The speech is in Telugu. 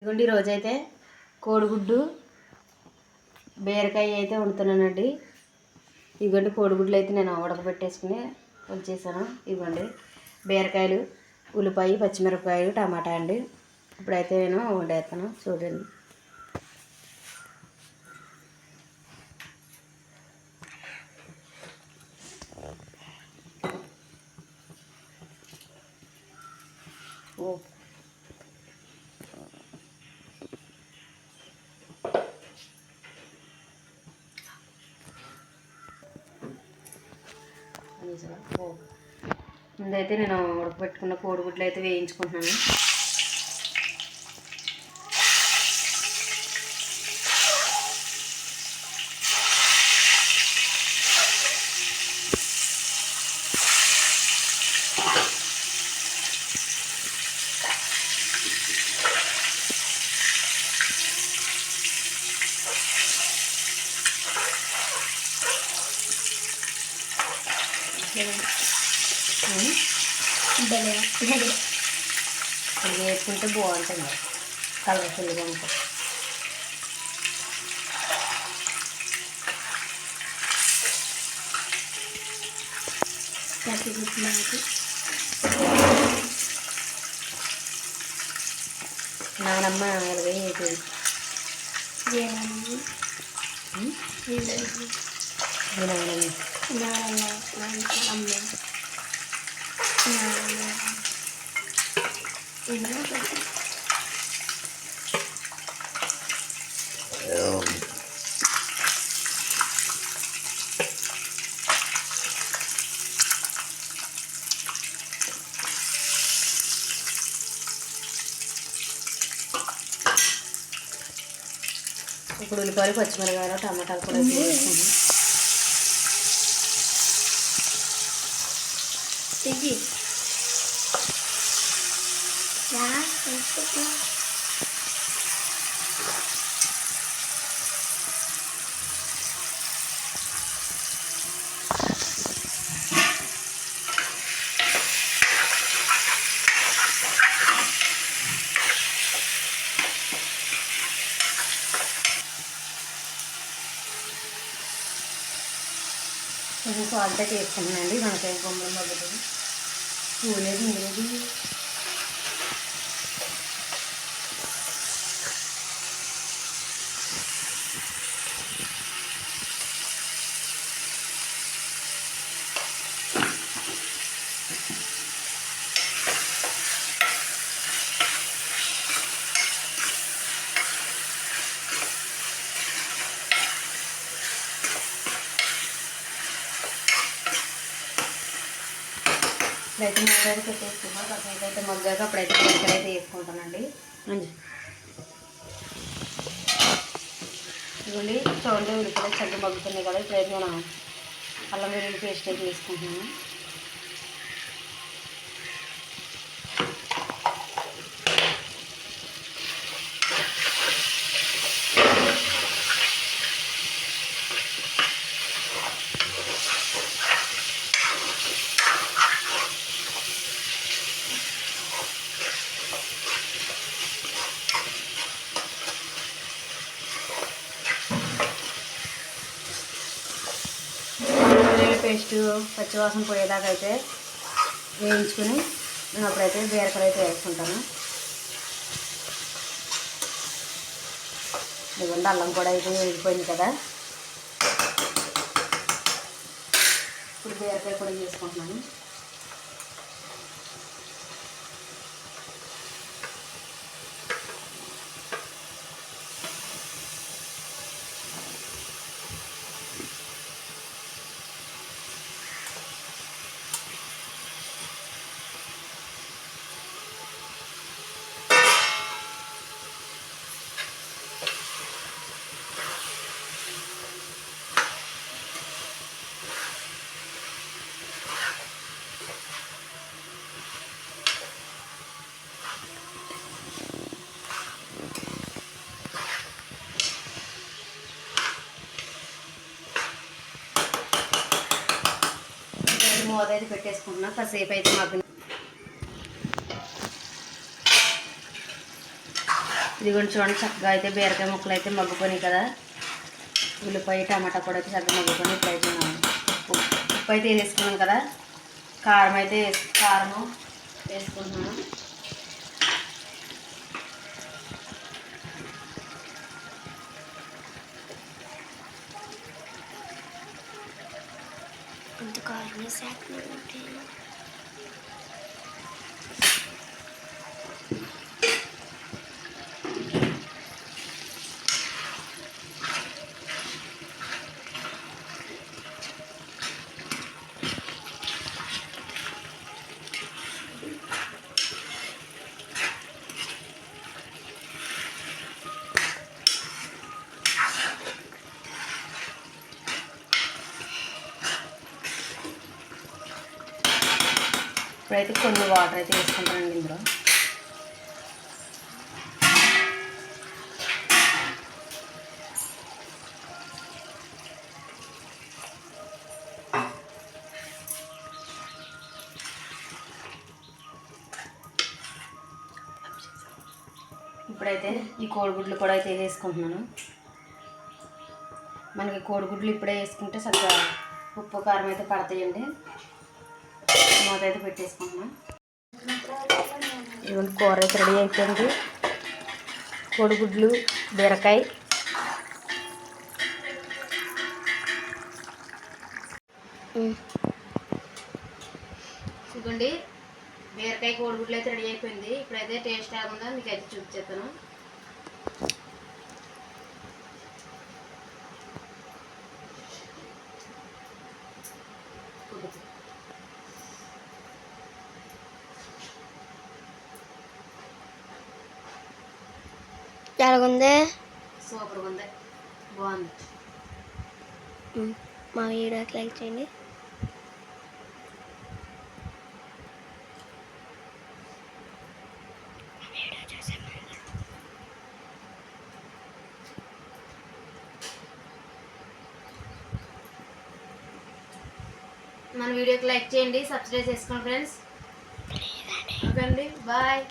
ఇదిగోండి రోజైతే కోడిగుడ్డు బీరకాయ అయితే వండుతున్నానండి. ఇదిగోండి కోడిగుడ్లు అయితే నేను ఉడకబెట్టేసుకుని వచ్చేసాను. ఇదిగోండి బీరకాయలు ఉల్లిపాయ పచ్చిమిరపకాయలు టమాటా అండి. ఇప్పుడైతే నేను వండేస్తాను చూడండి. ఓకే చూసారా ఓ. ముందైతే నేను ఉడకబెట్టుకున్న కోడిగుడ్లు అయితే వేయించుకుంటున్నాను ఇది వేసుకుంటే బాగుంటుంది. కలర్ఫుల్గా ఉంటుంది నానమ్మ ఇరవై వేసేది ఉం? మీ నానమ్మ. ఇప్పుడు ఉల్లిపాయలు పచ్చిమిరకాయలు టమాటాలు కూడా వేసుకుంటాం కొంచెం సాల్ట్ వేసుకున్నానండి వేసుకుంటున్నానండి. మనకాయ బొమ్మలు మొదలు చూడలేదు ఇందులోది ఇప్పుడైతే మూడు పెట్టేసుకున్నాం కాకపోతే అయితే మగ్గాక అప్పుడైతే అయితే వేసుకుంటానండి. ఇదిగోండి చూడండి ఉల్లిపాయలు చక్కగా మగ్గుతున్నాయి కదా ఇప్పుడైతే మనం అల్లం వెల్లుల్లి పేస్ట్ అయితే వేసుకుంటున్నాను వెల్లుల్లి పేస్ట్ పచ్చివాసన పోయేదాకా అయితే వేయించుకుని నేను అప్పుడైతే బీరకాయలు అయితే వేసుకుంటాను. ఇదిగోండి అల్లం కూడా అయితే వేగిపోయింది కదా. ఇప్పుడు బీరకాయ కూడా చేసుకుంటున్నాను మూత అయితే పెట్టేసుకుంటున్నా. కాసేపు అయితే మగ్గిన ఇదిగోండి చూడండి చక్కగా అయితే బీరకాయ ముక్కలు అయితే మగ్గుకొని కదా. ఉల్లిపాయ టమాటా కూడా అయితే చక్కగా మగ్గుకొని ఇట్లా మనం ఉప్పు ఉప్పు అయితే వేసుకున్నాం కదా. కారం అయితే కారము వేసుకుంటున్నాను God, is that moving? ఇప్పుడైతే కొన్ని వాటర్ అయితే వేసుకుంటానండి ఇందులో. ఇప్పుడైతే ఈ కోడిగుడ్లు కూడా అయితే వేసుకుంటున్నాను. మనకి కోడిగుడ్లు ఇప్పుడే వేసుకుంటే చక్కగా ఉప్పు కారం అయితే పడతాయండి. మూత అయితే పెట్టేసుకుంటున్నాం. ఇవన్నీ కూర అయితే రెడీ అయిపోయింది. కోడిగుడ్లు బీరకాయ. ఇదిగోండి బీరకాయ కోడిగుడ్లు అయితే రెడీ అయిపోయింది. ఇప్పుడైతే టేస్ట్ ఉందో మీకు అయితే చూపించేస్తాను ఎలాగుంది? సూపర్గా ఉంది బాగుంది మా వీడియోకి లైక్ చేయండి. మన వీడియోకి లైక్ చేయండి సబ్స్క్రైబ్ చేసుకోండి ఫ్రెండ్స్. ఓకే అండి. బాయ్.